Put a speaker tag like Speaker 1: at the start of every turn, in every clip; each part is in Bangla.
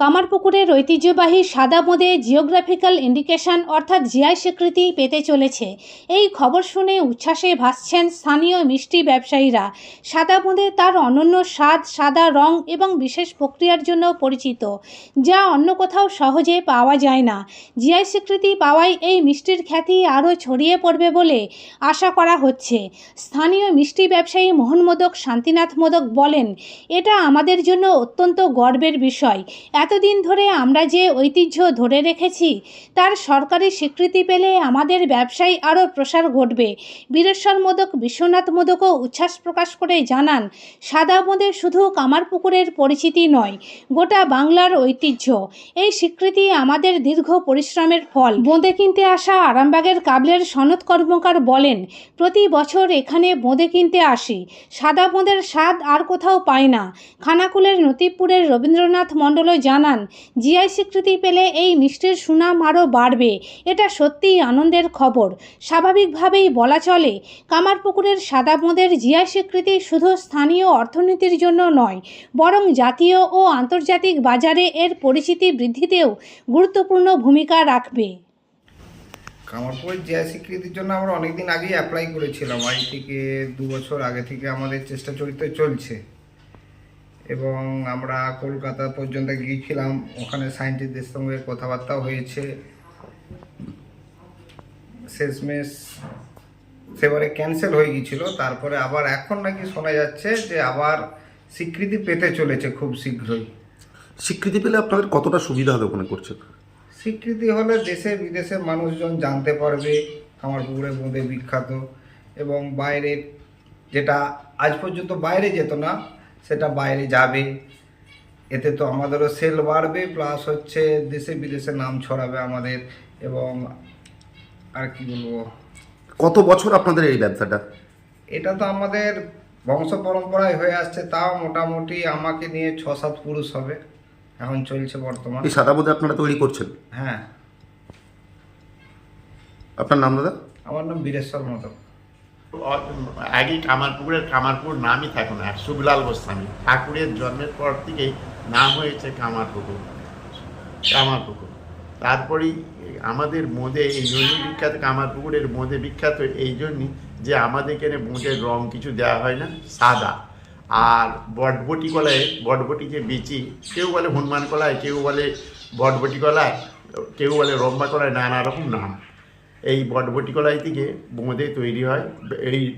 Speaker 1: কামারপুকুরের ঐতিহ্যবাহী সাদা বোঁদে জিওগ্রাফিক্যাল ইন্ডিকেশন অর্থাৎ জিআই স্বীকৃতি পেতে চলেছে। এই খবর শুনে উচ্ছ্বাসে ভাসছেন স্থানীয় মিষ্টি ব্যবসায়ীরা। সাদা বোঁদে তার অনন্য স্বাদ, সাদা রং এবং বিশেষ প্রক্রিয়ার জন্য পরিচিত, যা অন্য কোথাও সহজে পাওয়া যায় না। জিআই স্বীকৃতি পাওয়ায় এই মিষ্টির খ্যাতি আরও ছড়িয়ে পড়বে বলে আশা করা হচ্ছে। স্থানীয় মিষ্টি ব্যবসায়ী মোহন মোদক, শান্তিনাথ মোদক বলেন, এটা আমাদের জন্য অত্যন্ত গর্বের বিষয়। এতদিন ধরে আমরা যে ঐতিহ্য ধরে রেখেছি, তার সরকারি স্বীকৃতি পেলে আমাদের ব্যবসায় আরও প্রসার ঘটবে। বীরেশ্বর মোদক, বিশ্বনাথ মোদকও উচ্ছ্বাস প্রকাশ করে জানান, সাদা বোঁদে শুধু কামারপুকুরের পরিচিতি নয়, গোটা বাংলার ঐতিহ্য। এই স্বীকৃতি আমাদের দীর্ঘ পরিশ্রমের ফল। বোঁদে কিনতে আসা আরামবাগের কাবলের সনৎ কর্মকার বলেন, প্রতি বছর এখানে বোঁদে কিনতে আসি। সাদা বোঁদের স্বাদ আর কোথাও পাই না। খানাকুলের নতিবপুরের রবীন্দ্রনাথ মণ্ডলও জানান, জিআই স্বীকৃতি পেলে এই মিষ্টির সুনাম আরও বাড়বে, এটা সত্যিই আনন্দের খবর। স্বাভাবিকভাবেই বলা চলে, কামারপুকুরের সাদা বোঁদের জিআই স্বীকৃতি শুধু স্থানীয় অর্থনীতির জন্য নয়, বরং জাতীয় ও আন্তর্জাতিক বাজারে এর পরিচিতি বৃদ্ধিতেও গুরুত্বপূর্ণ ভূমিকা রাখবে।
Speaker 2: কামারপুর জিআই স্বীকৃতির জন্য আমরা অনেকদিন আগেই অ্যাপ্লাই করেছিলাম, আজ থেকে দু বছর আগে থেকে আমাদের চেষ্টা চরিত্র চলছে। এবং আমরা কলকাতা পর্যন্ত গিয়েছিলাম। ওখানে সায়েন্টিস্টদের সঙ্গে কথাবার্তা হয়েছে। শেষমেশ সেবারে ক্যান্সেল হয়ে গিয়েছিল। তারপরে আবার এখন নাকি শোনা যাচ্ছে যে আবার স্বীকৃতি পেতে চলেছে খুব শীঘ্রই।
Speaker 3: স্বীকৃতি পেলে আপনাদের কতটা সুবিধা হবে মনে করছে
Speaker 2: স্বীকৃতি হলে দেশে বিদেশে মানুষজন জানতে পারবে। আমার পুকুরে বোঁদে বিখ্যাত। এবং বাইরে যেটা আজ পর্যন্ত বাইরে যেত না সেটা বাইরে যাবে। এতে তো আমাদেরও সেল বাড়বে প্লাস হচ্ছে দেশে বিদেশে নাম ছড়াবে আমাদের এবং আর কি বলব?
Speaker 3: কত বছর আপনাদের এই ব্যবসাটা?
Speaker 2: এটা তো আমাদের বংশ পরম্পরায় হয়ে আসছে তাও মোটামুটি আমাকে নিয়ে ছ সাত পুরুষ হবে এখন চলছে বর্তমান।
Speaker 3: এই সাদা বোধে আপনারা তৈরি করছেন?
Speaker 2: হ্যাঁ।
Speaker 3: আপনার নাম দাদা?
Speaker 2: আমার নাম বীরেশ্বর মতো
Speaker 4: আগে কামারপুকুরের কামারপুর নামই থাকে না সুবিলাল গোস্বামী। ঠাকুরের জন্মের পর থেকেই নাম হয়েছে কামারপুকুর কামারপুকুর তারপরেই আমাদের বোঁদে এই জন্যই বিখ্যাত কামারপুকুরের বোঁদে বিখ্যাত এই জন্যই যে আমাদের এখানে বোঁদের রং কিছু দেওয়া হয় না, সাদা। আর বটবটি কলায়, বটবটি যে বিচি, কেউ বলে হনুমান কলায়, কেউ বলে বটবটি কলায়, কেউ বলে রম্বা কলায় নানা রকম নাম। এই বটবটি কলাই থেকে বোঁদে তৈরি হয়। এই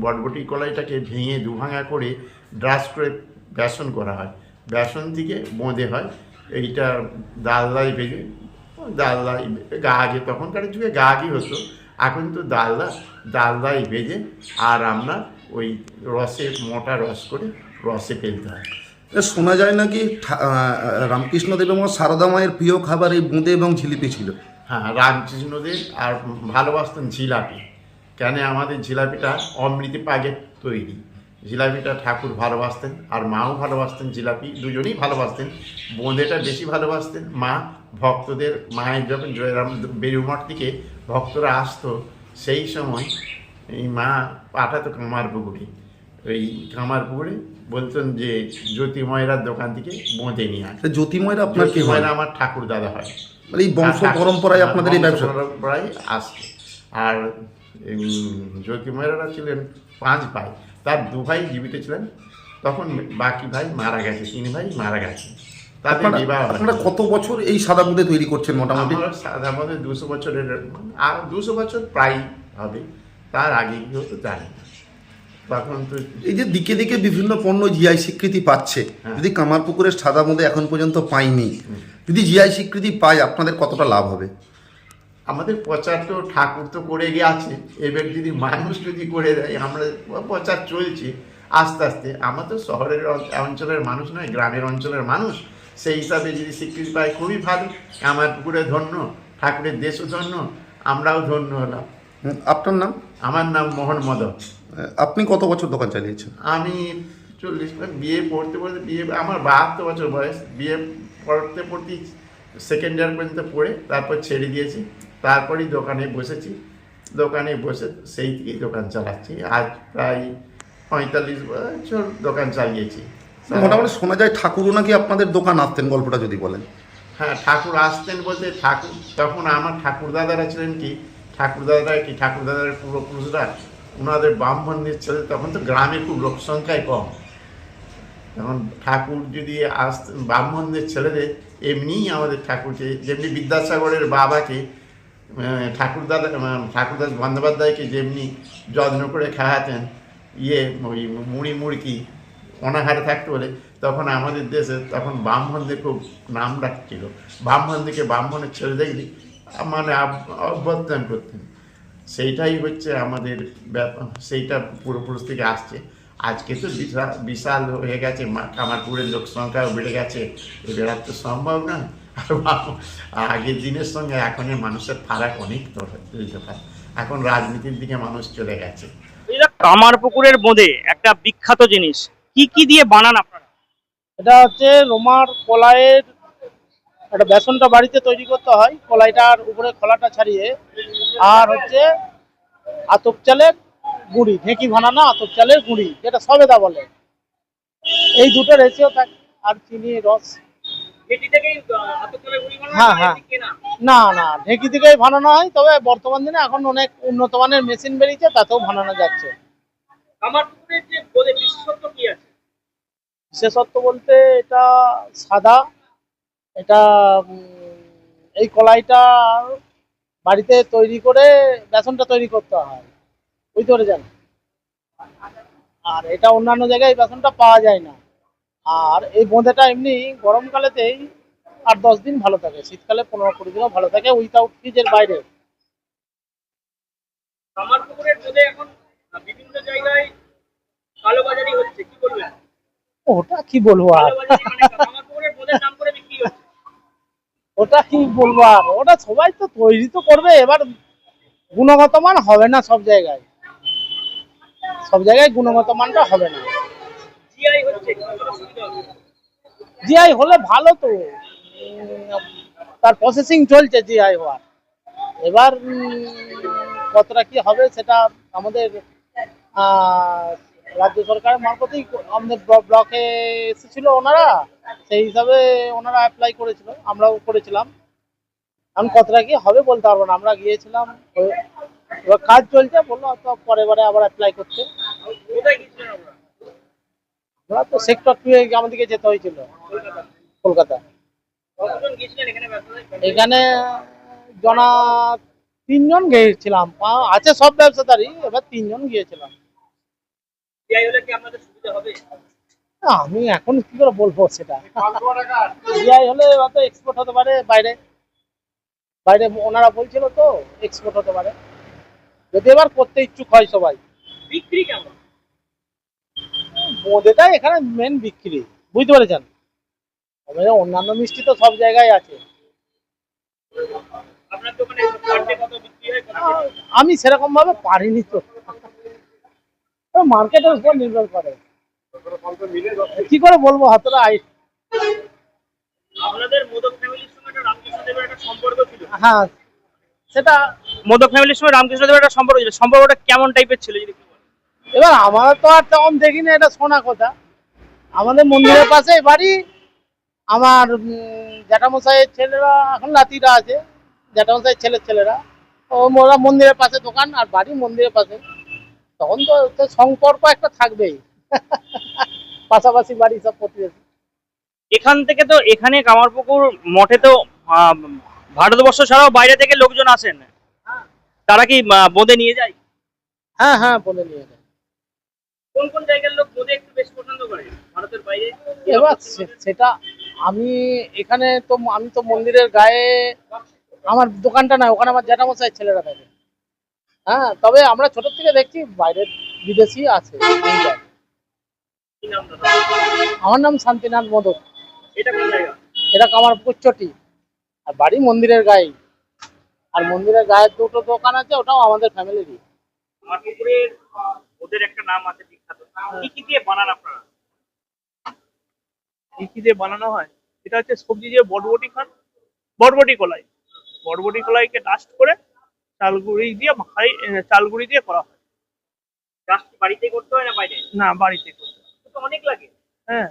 Speaker 4: বটবটি কলাইটাকে ভেঙে দুভাঙা করে ড্রাস করে বেসন করা হয়। বেসন থেকে বোঁদে হয়। এইটা ডালদাই ভেজে ডালদাই গা আগে তখনকার যুগে গা আগি হতো। এখন তো ডালদা ডালদাই ভেজে আর আমরা ওই রসে মোটা রস করে রসে ফেলতে হয়।
Speaker 3: শোনা যায় নাকি আহ, রামকৃষ্ণদেব এবং সারদা মায়ের প্রিয় খাবার এই বোঁদে এবং ঝিলিপি ছিল?
Speaker 4: হ্যাঁ রামকৃষ্ণদেব আর ভালোবাসতেন জিলাপি। কেন আমাদের জিলাপিটা অমৃতি পাগে তৈরি। জিলাপিটা ঠাকুর ভালোবাসতেন আর মাও ভালোবাসতেন জিলাপি দুজনেই ভালোবাসতেন। বোঁদেটা বেশি ভালোবাসতেন মা ভক্তদের মায়ের যখন জয়রাম বেরুমঠ থেকে ভক্তরা আসতো সেই সময় এই মা পাঠাতো কামার পুকুরে। ওই কামার পুকুরে বলতেন যে জ্যোতিময়রার দোকান থেকে বোঁদে নিয়ে আসে
Speaker 3: জ্যোতিময়রা আপনার কি হয়?
Speaker 4: জ্যোতিময়রা আমার ঠাকুর দাদা হয়।
Speaker 3: মানে এই বংশ পরম্পরায় আপনাদের এই ব্যবসা
Speaker 4: পরম্পরায় আসছে। আর উম, জ্যোতিময়রা ছিলেন পাঁচ ভাই। তার দু ভাই জীবিত ছিলেন। তখন বাকি ভাই মারা গেছে তিন ভাই মারা গেছে।
Speaker 3: আপনারা কত বছর এই সাদা বোঁদে তৈরি করছেন মোটামুটি?
Speaker 4: সাদা সাধারণত দুশো বছরের আর দুশো বছর প্রায় হবে। তার আগে কি হতো জানি না।
Speaker 3: এই যে দিকে দিকে বিভিন্ন পণ্য জিআই স্বীকৃতি পাচ্ছে
Speaker 4: হ্যাঁ।
Speaker 3: যদি কামারপুকুরের সাদা বোঁদে এখন পর্যন্ত পাইনি যদি জিআই স্বীকৃতি পায় আপনাদের কতটা লাভ হবে?
Speaker 4: আমাদের প্রচার তো ঠাকুর তো করে গেছে এবার যদি মানুষ যদি করে দেয় আমরা প্রচার চলছে আস্তে আস্তে। আমরা তো শহরের অঞ্চলের মানুষ নয় গ্রামের অঞ্চলের মানুষ। সেই হিসাবে যদি স্বীকৃতি পাই খুবই ভালো। আমার পুকুরে ধন্য ঠাকুরের দেশও ধন্য আমরাও ধন্য হলাম।
Speaker 3: আপনার নাম?
Speaker 4: আমার নাম মোহন মদক
Speaker 3: আহ, আপনি কত বছর দোকান চালিয়েছেন?
Speaker 4: আমি চল্লিশ বিয়ে পড়তে পড়তে বিয়ে আমার বাহাত্তর বছর বয়স। বিয়ে পড়তে পড়তে সেকেন্ড ইয়ার পর্যন্ত পড়ে তারপর ছেড়ে দিয়েছি। তারপরেই দোকানে বসেছি। দোকানে বসে সেই থেকেই দোকান চালাচ্ছি। আজ প্রায় পঁয়তাল্লিশ বছর দোকান চালিয়েছি।
Speaker 3: মোটামুটি শোনা যায় ঠাকুরও নাকি আপনাদের দোকান আসতেন গল্পটা যদি বলেন।
Speaker 4: হ্যাঁ ঠাকুর আসতেন বলতে ঠাকুর তখন আমার ঠাকুর দাদারা ছিলেন কি? ঠাকুর দাদারা কি? ঠাকুর দাদার পূর্বপুরুষরা? ওনাদের ব্রাহ্মণদের ছেলে তখন তো গ্রামে খুব লোক সংখ্যাই কম। তখন ঠাকুর যদি আসতেন ব্রাহ্মণদের ছেলেদের এমনিই আমাদের ঠাকুরকে যেমনি বিদ্যাসাগরের বাবাকে ঠাকুরদাদা ঠাকুরদাস বন্দ্যোপাধ্যায়কে যেমনি যত্ন করে খাওয়াতেন ইয়ে ওই মুড়ি মুড়কি, অনাহারে থাকতে বলে, তখন আমাদের দেশে তখন ব্রাহ্মণদের খুব নাম ডাকছিল। ব্রাহ্মণদেরকে ব্রাহ্মণের ছেলে দেখলি মানে অভ্যর্থন করতেন। সেইটাই হচ্ছে আমাদের ব্যাপার সেইটা পূর্বপুরুষ থেকে আসছে। আজকে তো বিশাল বিশাল হয়ে গেছে কামারপুরের লোক সংখ্যাও বেড়ে গেছে। এবার তো সম্ভব না আর বাপ- আগের দিনের সঙ্গে এখনের মানুষের ফারাক অনেক তফাৎ এখন রাজনীতির দিকে মানুষ চলে গেছে।
Speaker 5: এটা কামার পুকুরের বোঁদে একটা বিখ্যাত জিনিস। কি কি দিয়ে বানান আপনারা?
Speaker 6: এটা হচ্ছে রোমার কলাইয়ের একটা বেসনটা বাড়িতে তৈরি করতে হয় কলাইটার উপরে খোলাটা ছাড়িয়ে। আর হচ্ছে আতপ চালের গুঁড়ি ঢেঁকি বানানো আতপ চালের গুঁড়ি যেটা সবেদা বলে। এই দুটো রেসিও থাকে আর চিনি রস। হ্যাঁ,
Speaker 5: হ্যাঁ।
Speaker 6: না? না ঢেঁকি থেকেই বানানো হয় তবে বর্তমান দিনে এখন অনেক উন্নত মানের মেশিন বেরিয়েছে তাতেও বানানো যাচ্ছে।
Speaker 5: বিশেষত্ব
Speaker 6: বলতে এটা সাদা এটা এই কলাইটা বাড়িতে তৈরি করে বেসনটা তৈরি করতে হয়। বুঝতে পেরেছেন? আর এটা অন্যান্য জায়গায় এই বেসনটা পাওয়া যায় না। আর এই বোঁদেটা এমনি গরমকালেতেই আট দশ দিন ভালো থাকে। শীতকালে পনেরো কুড়ি দিনও ভালো থাকে উইথাউট ফ্রিজের বাইরে।
Speaker 5: কামার পুকুরের বোঁদে এখন বিভিন্ন জায়গায় কালোবাজারি হচ্ছে। কি বলবেন?
Speaker 6: ওটা কি বলব আর
Speaker 5: কালোবাজারি মানে কামার পুকুরের বোঁদের নাম করে বিক্রি হচ্ছে
Speaker 6: ওটা কি বলব আর? ওটা সবাই তো তৈরি তো করবে এবার গুণগত মান হবে না সব জায়গায়। সব জায়গায় গুণগত মানটা হবে না।
Speaker 5: জিআই
Speaker 6: হলে ভালো তো। তার প্রসেসিং চলছে জিআই হওয়ার। এবার কতটা কি হবে সেটা আমাদের আহ, রাজ্য সরকারের মারফতেই আমাদের ব্লকে এসেছিল ওনারা সেই হিসাবে ওনারা অ্যাপ্লাই করেছিল আমরাও করেছিলাম। এখন কতটা কি হবে বলতে পারব না আমরা গিয়েছিলাম এবার কাজ চলছে বলল তো পরে বারে আবার অ্যাপ্লাই করতে।
Speaker 5: আমরা
Speaker 6: তো সেক্টর টু আমাদেরকে যেতে হয়েছিল
Speaker 5: কলকাতা। এখানে
Speaker 6: জনা তিনজন গিয়েছিলাম আছে সব ব্যবসাদারই এবার তিনজন গিয়েছিলাম
Speaker 5: জিআই হলে কি আপনাদের সুবিধা হবে
Speaker 6: না, আমি এখন কি করে বলব সেটা? জিআই হলে হয়তো এক্সপোর্ট হতে পারে বাইরে। বাইরে ওনারা বলছিল তো এক্সপোর্ট হতে পারে। যদি এবার করতে ইচ্ছুক হয় সবাই।
Speaker 5: বিক্রি কেমন?
Speaker 6: বোঁদেটা এখানে মেন বিক্রি বুঝতে পেরেছেন? অন্যান্য মিষ্টি তো সব জায়গায় আছে। আমি সেরকম ভাবে পারিনি তো। মার্কেটের উপর নির্ভর করে। কি করে বলব হাতটা আই
Speaker 5: আপনাদের মোদক ফ্যামিলির সঙ্গে একটা রামকৃষ্ণ দেবের একটা সম্পর্ক ছিল।
Speaker 6: হ্যাঁ সেটা
Speaker 5: মোদক ফ্যামিলির সঙ্গে রামকৃষ্ণ দেবের একটা সম্পর্ক ছিল। সম্পর্কটা কেমন টাইপের ছিল যদি
Speaker 6: এবার আমরা তো আর তখন দেখিনি এটা শোনা কথা। আমাদের মন্দিরের পাশে বাড়ি আমার জ্যাঠামশাইয়ের ছেলেরা এখন নাতিরা আছে জ্যাঠামশাইয়ের ছেলের ছেলেরা। ও ওরা মন্দিরের পাশে দোকান আর বাড়ি মন্দিরের পাশে। তখন তো সম্পর্ক একটা থাকবেই। পাশাপাশি বাড়ি সব প্রতিবেশী।
Speaker 5: এখান থেকে তো এখানে কামারপুকুর মঠে তো ভারতবর্ষ ছাড়াও বাইরে থেকে লোকজন আসেন। তারা কি বোঁদে নিয়ে যায়?
Speaker 6: হ্যাঁ হ্যাঁ বলে নিয়ে যায়।
Speaker 5: কোন কোন জায়গার লোক বোঁদে একটু বেশি পছন্দ করে? ভারতের বাইরে?
Speaker 6: এবার সেটা আমি এখানে তো আমি তো মন্দিরের গায়ে আমার দোকানটা নাই ওখানে আমার জ্যাঠামশাই ছেলেরা থাকে। হ্যাঁ তবে আমরা ছোট থেকে দেখছি বাইরের বিদেশি আছে। আমার নাম শান্তিনাথ মোদক।
Speaker 5: এটা
Speaker 6: আমার পুচ্চটি আর বাড়ি মন্দিরের গায়ে। আর মন্দিরের গায়ে দুটো দোকান আছে ওটাও আমাদের ফ্যামিলিরই
Speaker 5: ওদের একটা নাম আছে বিখ্যাত। কি কি দিয়ে বানান আপনারা?
Speaker 7: কি কি দিয়ে বানানো হয়? এটা হচ্ছে সবজি দিয়ে বটবটি খান। বটবটি কলাই। বটবটি কলাইকে ডাস্ট করে চালগুড়ি দিয়ে ভাই চালগুড়ি দিয়ে করা হয়।
Speaker 5: বাড়িতে করতে হয় না বাইরে?
Speaker 7: না বাড়িতে করতে হয়।
Speaker 5: অনেক লাগে।
Speaker 7: হ্যাঁ।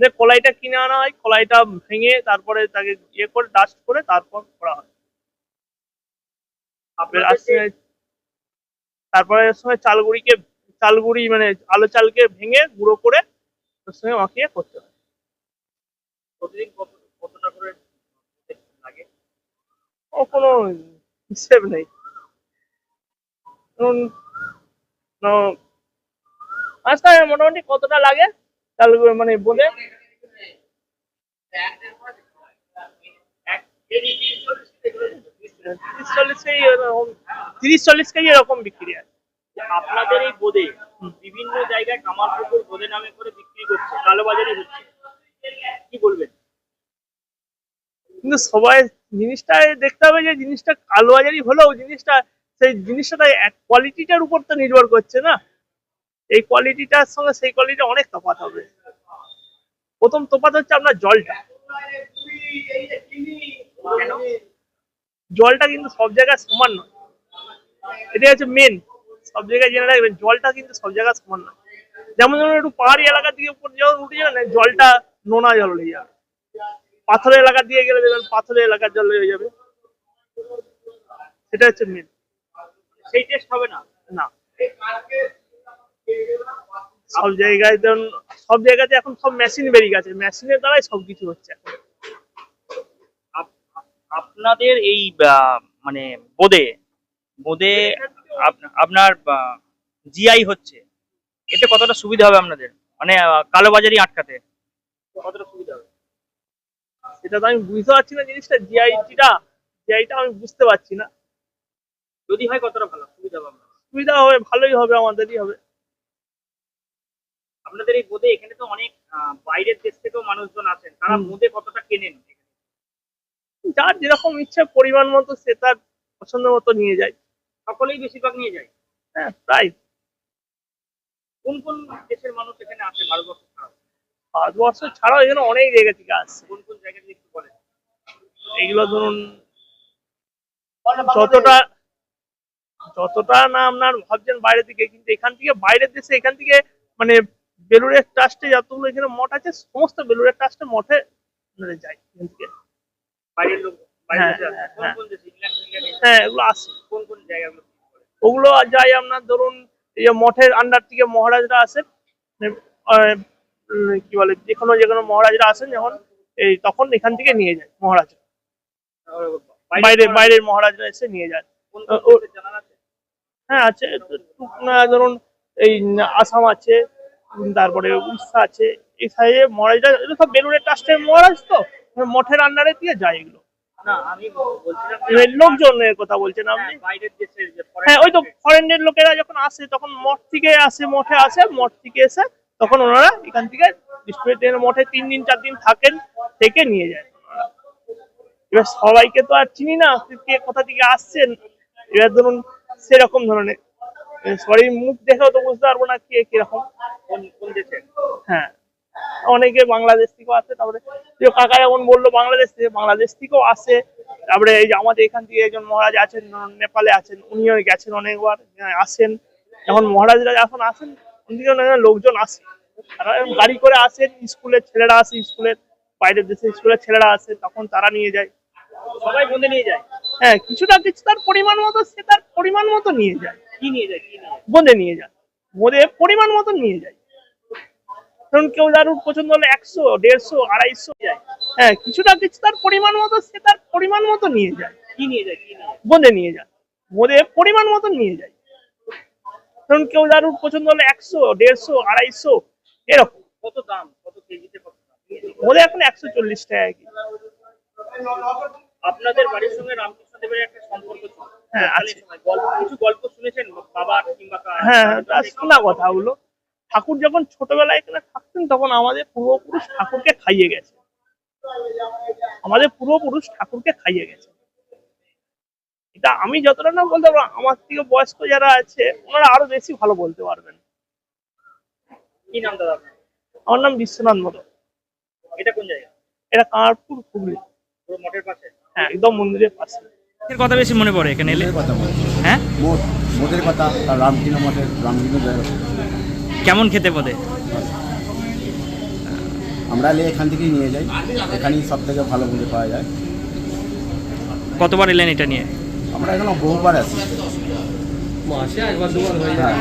Speaker 7: যে কলাইটা কিনে আনা হয় কলাইটা ভেঙে তারপরে তাকে ইয়ে করে ডাস্ট করে তারপর করা হয়। তারপরে সঙ্গে চালগুড়িকে চালগুড়ি মানে আলো চালকে ভেঙে গুঁড়ো করে ওর সঙ্গে মাখিয়ে করতে হয়।
Speaker 5: প্রতিদিন কত কতটা করে লাগে?
Speaker 7: ও কোনো হিসেব নেই। আচ্ছা মোটামুটি কতটা লাগে চাল মানে বোঝে তিরিশ চল্লিশ কেজি এরকম বিক্রি হয়।
Speaker 5: আপনাদের এই বোদে বিভিন্ন জায়গায় কামার কামারপুকুর বোদে নামে করে বিক্রি করছে কালোবাজারি হচ্ছে। কি বলবেন?
Speaker 7: কিন্তু সবাই জিনিসটা দেখতে হবে যে জিনিসটা কালোবাজারি হলেও জিনিসটা, সেই জিনিসটা এক কোয়ালিটিটার উপর তো নির্ভর করছে না। এই কোয়ালিটিটার সঙ্গে সেই কোয়ালিটি অনেক তফাত হবে। প্রথম তফাত হচ্ছে আপনার জলটা। জলটা কিন্তু সব জায়গায় সমান নয়। এটা হচ্ছে মেন সব জায়গায় জেনে রাখবেন, জলটা কিন্তু সব জায়গায় সমান নয়। যেমন ধরুন একটু পাহাড়ি এলাকার দিকে উপর যখন উঠে যাবে না জলটা নোনা জল হয়ে যাবে। পাথরের এলাকা দিয়ে গেলে দেখবেন পাথরের এলাকার জল হয়ে যাবে। সেটা হচ্ছে মেন
Speaker 5: সেই টেস্ট হবে না।
Speaker 7: না। সব জায়গায় ধরুন সব জায়গাতে এখন সব মেশিন বেরিয়ে গেছে। মেশিনের দ্বারাই সবকিছু হচ্ছে
Speaker 5: আপনাদের এই মানে বোদে বোদে আপনার জিআই হচ্ছে। এতে কতটা সুবিধা হবে আপনাদের? মানে কালোবাজারি আটকাতে। কতটা সুবিধা হবে?
Speaker 7: সেটা তো আমি বুঝতে পারছি না জিনিসটা জিআইটিটা জিআইটা আমি বুঝতে পারছি না।
Speaker 5: যদি হয় কতটা ভালো? সুবিধা হবে আপনাদের?
Speaker 7: সুবিধা হবে ভালোই হবে আমাদেরই হবে।
Speaker 5: আপনাদের এই বোধে এখানে তো অনেক বাইরের দেশ থেকেও মানুষজন আছেন তারা
Speaker 7: হুম।
Speaker 5: বোদে কতটা কেনেন?
Speaker 7: যার যেরকম ইচ্ছে পরিমাণ মতো সে তার পছন্দ মতো নিয়ে যায়।
Speaker 5: সকলেই বেশিরভাগ নিয়ে যায়?
Speaker 7: হ্যাঁ প্রায়।
Speaker 5: কোন কোন দেশের মানুষ এখানে আসে ভারতবর্ষ?
Speaker 7: ভারতবর্ষ ছাড়াও এখানে অনেক জায়গা থেকে আসছে।
Speaker 5: কোন কোন জায়গা থেকে একটু বলেন?
Speaker 7: এইগুলো ধরুন যতটা যতটা না আপনার ভাবছেন বাইরে থেকে কিন্তু এখান থেকে বাইরের দেশে এখান থেকে মানে বেলুড়ের ট্রাস্টে যতগুলো এখানে মঠ আছে সমস্ত বেলুড়ের ট্রাস্টে মঠে যায় এখান থেকে।
Speaker 5: বাইরের লোক
Speaker 7: হ্যাঁ,
Speaker 5: আসে।
Speaker 7: হ্যাঁ, হ্যাঁ। হ্যাঁ এগুলো আসে।
Speaker 5: কোন কোন জায়গাগুলো
Speaker 7: ওগুলো যায় আপনার ধরুন এই যে মঠের আন্ডার থেকে মহারাজরা আসেন। মানে, কি বলে যে কোনো যে কোনো মহারাজরা আসেন যখন এই তখন এখান থেকে নিয়ে যায় মহারাজ বাইরে বাইরের মহারাজরা এসে নিয়ে যায়। হ্যাঁ আছে। ধরুন এই আসাম আছে তারপরে উড়িষ্যা আছে। এই সাইডে মহারাজরা এগুলো সব বেলুড়ের ট্রাস্টের মহারাজ তো। মঠের আন্ডারে দিয়ে যায় এগুলো।
Speaker 5: না আমি বলছিলাম যে
Speaker 7: এবার লোকজনের কথা বলছেন আপনি?
Speaker 5: হ্যাঁ, বাইরের
Speaker 7: হ্যাঁ ওই তো ফরেনের লোকেরা যখন আসে তখন মঠ থেকে আসে মঠে আসে মঠ থেকে এসে তখন ওনারা এখান থেকে ডিস্ট্রিক্টের মঠে তিন দিন চার দিন থাকেন থেকে নিয়ে যায়। এবার সবাইকে তো আর চিনি না কে কোথা থেকে আসছেন? এবার ধরুন সেরকম ধরনের। সবাই মুখ দেখেও তো বুঝতে পারব না কে কীরকম। হ্যাঁ। অনেকে বাংলাদেশ থেকেও আসে তারপরে কাকা যেমন বলল বাংলাদেশ থেকে বাংলাদেশ থেকেও আসে। তারপরে এই যে আমাদের এখান থেকে একজন মহারাজ আছেন নেপালে আছেন উনিও গেছেন অনেকবার আসেন। এখন মহারাজরা যখন আসেন লোকজন আসে। তারা গাড়ি করে আসেন স্কুলের ছেলেরা আসে স্কুলের বাইরের দেশের স্কুলের ছেলেরা আসে তখন তারা নিয়ে যায়।
Speaker 5: সবাই বোঁদে নিয়ে যায়।
Speaker 7: হ্যাঁ কিছুটা কিছু তার পরিমাণ মতো সে তার পরিমাণ মতো নিয়ে যায়।
Speaker 5: কি নিয়ে যায় কি নিয়ে যায়?
Speaker 7: বোঁদে নিয়ে যায়। বোঁদে পরিমাণ মতো নিয়ে যায়। ধরুন কেউ দারুর পছন্দ হলে একশো দেড়শো আড়াইশো যায়। হ্যাঁ কিছুটা কিছু তার পরিমাণ মতো সে তার পরিমাণ মতো নিয়ে যায়।
Speaker 5: কি নিয়ে যায় কি নিয়ে যায়?
Speaker 7: বোঁদে নিয়ে যায়। বোঁদে পরিমাণ মতো নিয়ে যায়। ধরুন কেউ দারুর পছন্দ হলে একশো দেড়শো আড়াইশো এরকম।
Speaker 5: কত দাম? কত কেজিতে কত
Speaker 7: এখন একশো চল্লিশ টাকা কি
Speaker 5: আপনাদের বাড়ির সঙ্গে রামকৃষ্ণ দেবের একটা সম্পর্ক ছিল।
Speaker 7: হ্যাঁ,
Speaker 5: কিছু গল্প শুনেছেন? বাবা কিংবা
Speaker 7: হ্যাঁ শোনা ওগুলো ঠাকুর যখন ছোটবেলায় এখানে থাকতেন তখন আমাদের পূর্বপুরুষ ঠাকুরকে খাইয়ে গেছে। আমাদের পূর্বপুরুষ ঠাকুরকে খাইয়ে গেছে। এটা আমি যতটা না বলতে পারব আমার থেকে বয়স্ক যারা আছে ওনারা আরও বেশি ভালো বলতে পারবেন।
Speaker 5: কি নাম দাদা
Speaker 7: আমার নাম বিশ্বনাথ মতো
Speaker 5: এটা কোন জায়গা?
Speaker 7: এটা কাঁড়পুর হুগলি।
Speaker 5: পুরো মঠের পাশে?
Speaker 7: হ্যাঁ একদম মন্দিরের পাশে।
Speaker 8: এর কথা বেশি মনে পড়ে এখানে এলে।
Speaker 9: কথা
Speaker 8: হ্যাঁ?
Speaker 9: মোট মোটের কথা আর রামকৃষ্ণ মঠের রামকৃষ্ণ দেবের
Speaker 8: কেমন খেতে পদে
Speaker 9: আমরা এলে এখান থেকেই নিয়ে যাই। এখানেই সব থেকে ভালো বোঁদে পাওয়া যায়।
Speaker 8: কতবার এলেন এটা নিয়ে?
Speaker 9: আমরা এখানে বহুবার আসি। হ্যাঁ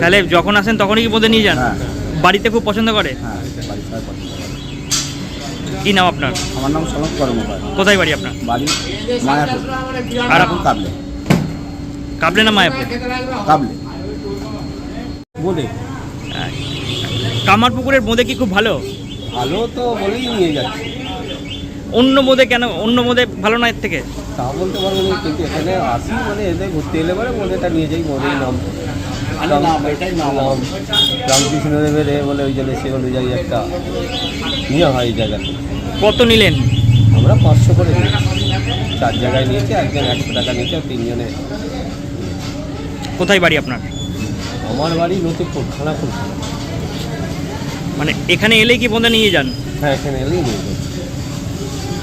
Speaker 8: তাহলে যখন আসেন তখনই কি বোঁদে নিয়ে যান?
Speaker 9: হ্যাঁ।
Speaker 8: বাড়িতে খুব পছন্দ করে?
Speaker 9: হ্যাঁ।
Speaker 8: কি নাম আপনার?
Speaker 9: আমার নাম কর্মকার।
Speaker 8: কোথায় বাড়ি আপনার?
Speaker 9: বাড়ি মায়াপুর।
Speaker 8: আর
Speaker 9: মায়াপুর কাবলে।
Speaker 8: কাবলে না মায়াপুর?
Speaker 9: কাবলে। বোঁদে
Speaker 8: কামারপুকুরের বোঁদে কি খুব ভালো?
Speaker 9: ভালো তো বলেই নিয়ে যাচ্ছি।
Speaker 8: অন্য বোঁদে কেন অন্য বোঁদে ভালো না এর থেকে?
Speaker 9: তা বলতে পারব না কিন্তু এখানে আসি মানে এদের ঘুরতে এলে পরে বোঁদেটা নিয়ে যাই বোঁদের নাম। রামকৃষ্ণদেবের এ বলে ওই জন্য সে অনুযায়ী একটা নিয়ে হয় এই জায়গাতে
Speaker 8: কত নিলেন?
Speaker 9: আমরা পাঁচশো করে নিই চার জায়গায় নিয়েছি একজন একশো টাকা নিয়েছে আর তিনজনে
Speaker 8: কোথায় বাড়ি আপনার?
Speaker 9: আমার বাড়ি লতিপুর খানাপুর।
Speaker 8: মানে এখানে এলেই কি বোঁদে নিয়ে যান?
Speaker 9: হ্যাঁ এখানে এলেই নিয়ে যাই।